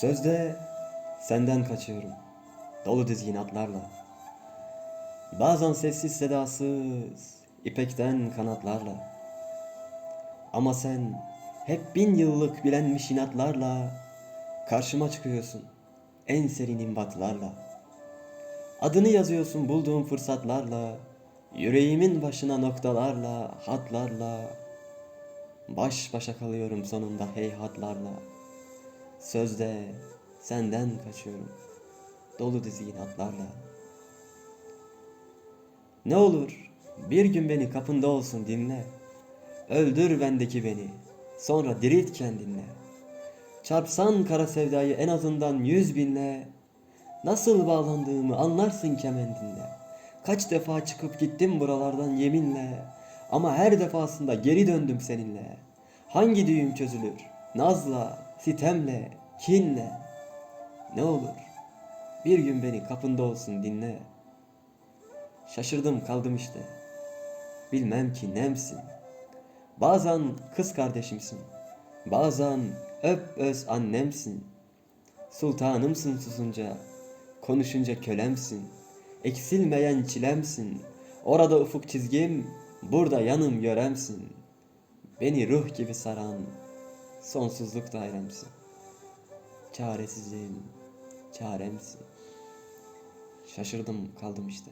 Sözde senden kaçıyorum. Dolu dizgin atlarla. Bazen sessiz sedasız, ipekten kanatlarla. Ama sen hep bin yıllık bilenmiş inatlarla karşıma çıkıyorsun en serin imbatlarla. Adını yazıyorsun bulduğum fırsatlarla, yüreğimin başına noktalarla, hatlarla. Baş başa kalıyorum sonunda heyhatlarla. Sözde senden kaçıyorum. Dolu dizgin atlarla. Ne olur bir gün beni kapında olsun dinle. Öldür bendeki beni. Sonra dirilt kendinle. Çarpsan kara sevdayı en azından yüz binle. Nasıl bağlandığımı anlarsın kemendinle. Kaç defa çıkıp gittim buralardan yeminle. Ama her defasında geri döndüm seninle. Hangi düğüm çözülür? Nazla, sitemle, kinle. Ne olur bir gün beni kapında olsun dinle. Şaşırdım kaldım işte. Bilmem ki nemsin. Bazen kız kardeşimsin. Bazen öp öz annemsin. Sultanımsın susunca. Konuşunca kölemsin. Eksilmeyen çilemsin. Orada ufuk çizgim, burada yanım yöremsin. Beni ruh gibi saran sonsuzluk dairemsin. Çaresizliğim, çaremsin. Şaşırdım kaldım işte.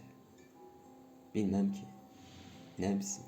Bilmem ki nemsin.